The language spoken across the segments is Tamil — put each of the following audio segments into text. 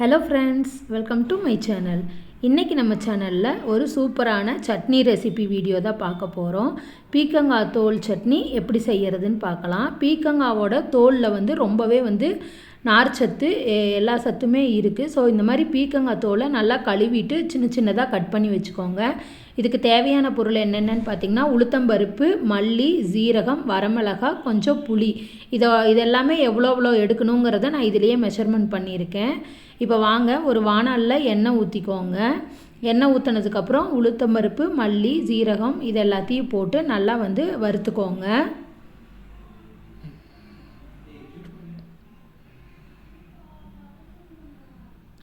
Hello friends welcome to my channel இன்றைக்கி நம்ம சேனலில் ஒரு சூப்பரான சட்னி ரெசிபி வீடியோ தான் பார்க்க போகிறோம் பீக்கங்காய் தோல் சட்னி எப்படி செய்கிறதுன்னு பார்க்கலாம். பீக்கங்காவோட தோலில் வந்து ரொம்பவே வந்து நார்ச்சத்து சத்து எல்லா சத்துமே இருக்குது ஸோ இந்த மாதிரி பீக்கங்காய் தோலை நல்லா கழுவிட்டு சின்ன சின்னதாக கட் பண்ணி வச்சுக்கோங்க. இதுக்கு தேவையான பொருள் என்னென்னு பார்த்தீங்கன்னா உளுத்தம்பருப்பு மல்லி சீரகம் வரமிளகாய் கொஞ்சம் புளி. இதை இதெல்லாமே எவ்வளோ எவ்வளோ எடுக்கணுங்கிறத நான் இதிலேயே மெஷர்மெண்ட் பண்ணியிருக்கேன். இப்போ வாங்க ஒரு வானலில் எண்ணெய் ஊற்றிக்கோங்க எண்ணெய் ஊற்றினதுக்கப்புறம் உளுத்தம்பருப்பு மல்லி சீரகம் இது எல்லாத்தையும் போட்டு நல்லா வந்து வறுத்துக்கோங்க.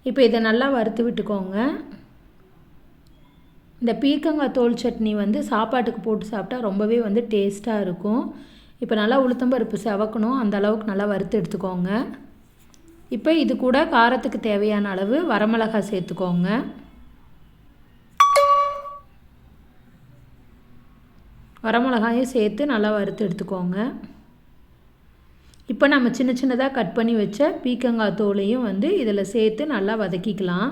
இப்போ இதை நல்லா வறுத்து விட்டுக்கோங்க. இந்த பீர்க்கங்காய் தோல் சட்னி வந்து சாப்பாட்டுக்கு போட்டு சாப்பிட்டா ரொம்பவே வந்து டேஸ்ட்டாக இருக்கும். இப்போ நல்லா உளுத்தம்பருப்பு செவக்கணும். அந்த அளவுக்கு நல்லா வறுத்து எடுத்துக்கோங்க. இப்போ இது கூட காரத்துக்கு தேவையான அளவு வரமிளகாய் சேர்த்துக்கோங்க. வரமிளகாயும் சேர்த்து நல்லா வறுத்து எடுத்துக்கோங்க. இப்போ நம்ம சின்ன சின்னதாக கட் பண்ணி வச்ச பீக்கங்காய் தோலையும் வந்து இதில் சேர்த்து நல்லா வதக்கிக்கலாம்.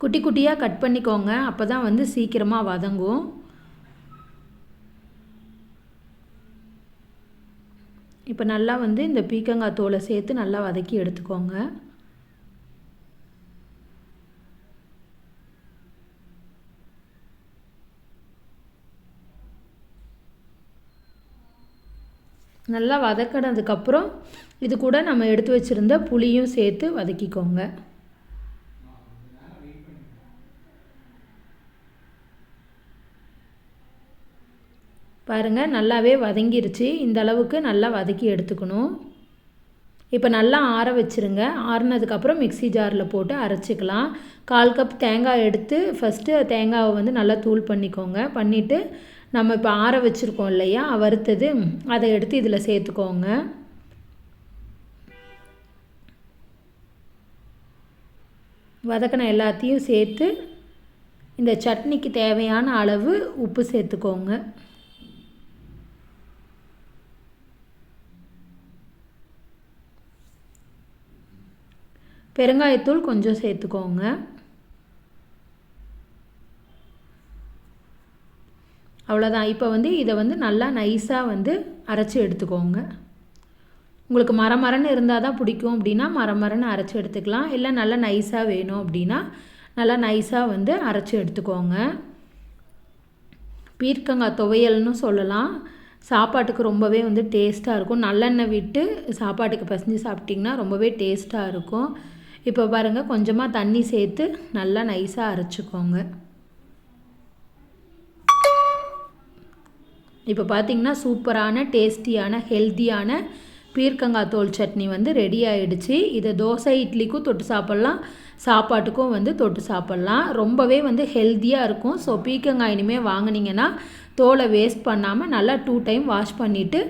குட்டி குட்டியாக கட் பண்ணிக்கோங்க. அப்போ தான் வந்து சீக்கிரமாக வதங்கும். இப்போ நல்லா வந்து இந்த பீக்கங்காய் தோலை சேர்த்து நல்லா வதக்கி எடுத்துக்கோங்க. நல்லா வதக்கினதுக்கப்புறம் இது கூட நம்ம எடுத்து வச்சுருந்த புளியும் சேர்த்து வதக்கிக்கோங்க. பாருங்கள் நல்லாவே வதங்கிருச்சு. இந்த அளவுக்கு நல்லா வதக்கி எடுத்துக்கணும். இப்போ நல்லா ஆற வச்சுருங்க. ஆறுனதுக்கப்புறம் மிக்ஸி ஜாரில் போட்டு அரைச்சிக்கலாம். கால் கப் தேங்காய் எடுத்து ஃபஸ்ட்டு தேங்காவை வந்து நல்லா தூள் பண்ணிக்கோங்க. பண்ணிவிட்டு நம்ம இப்போ ஆற வச்சுருக்கோம் இல்லையா? வறுத்தது. அதை எடுத்து இதில் சேர்த்துக்கோங்க. வதக்கின எல்லாத்தையும் சேர்த்து இந்த சட்னிக்கு தேவையான அளவு உப்பு சேர்த்துக்கோங்க. பெருங்காயத்தூள் கொஞ்சம் சேர்த்துக்கோங்க. அவ்வளோதான் இப்போ வந்து இதை வந்து நல்லா நைஸாக வந்து அரைச்சி எடுத்துக்கோங்க. உங்களுக்கு மரமரன்னு இருந்தால் தான் பிடிக்கும் அப்படின்னா மரமரன்னு அரைச்சி எடுத்துக்கலாம். இல்லை நல்லா நைஸாக வேணும் அப்படின்னா நல்லா நைஸாக வந்து அரைச்சி எடுத்துக்கோங்க. பீர்க்கங்காய் துவையல்னு சொல்லலாம். சாப்பாட்டுக்கு ரொம்பவே வந்து டேஸ்ட்டாக இருக்கும். நல்லெண்ணெய் விட்டு சாப்பாட்டுக்கு பசஞ்சு சாப்பிட்டிங்கன்னா ரொம்பவே டேஸ்ட்டாக இருக்கும். இப்போ பாருங்கள் கொஞ்சமாக தண்ணி சேர்த்து நல்லா நைஸாக அரைச்சிக்கோங்க. இப்போ பார்த்தீங்கன்னா சூப்பரான டேஸ்டியான ஹெல்த்தியான பீர்க்கங்காய் தோல் சட்னி வந்து ரெடி ஆகிடுச்சு இதை தோசை இட்லிக்கும் தொட்டு சாப்பிட்லாம் சாப்பாட்டுக்கும் வந்து தொட்டு சாப்பிட்லாம். ரொம்பவே வந்து ஹெல்த்தியாக இருக்கும். ஸோ பீர்க்கங்காய் இனிமேல் வாங்கினீங்கன்னா தோலை வேஸ்ட் பண்ணாமல் நல்லா டூ டைம் வாஷ் பண்ணிவிட்டு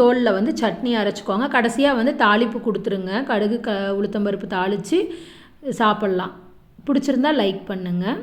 தோலில் வந்து சட்னி அரைச்சிக்கோங்க கடைசியாக வந்து தாளிப்பு கொடுத்துருங்க. கடுகு க உளுத்தம்பருப்பு தாளித்து சாப்பிட்லாம். பிடிச்சிருந்தா லைக் பண்ணுங்கள்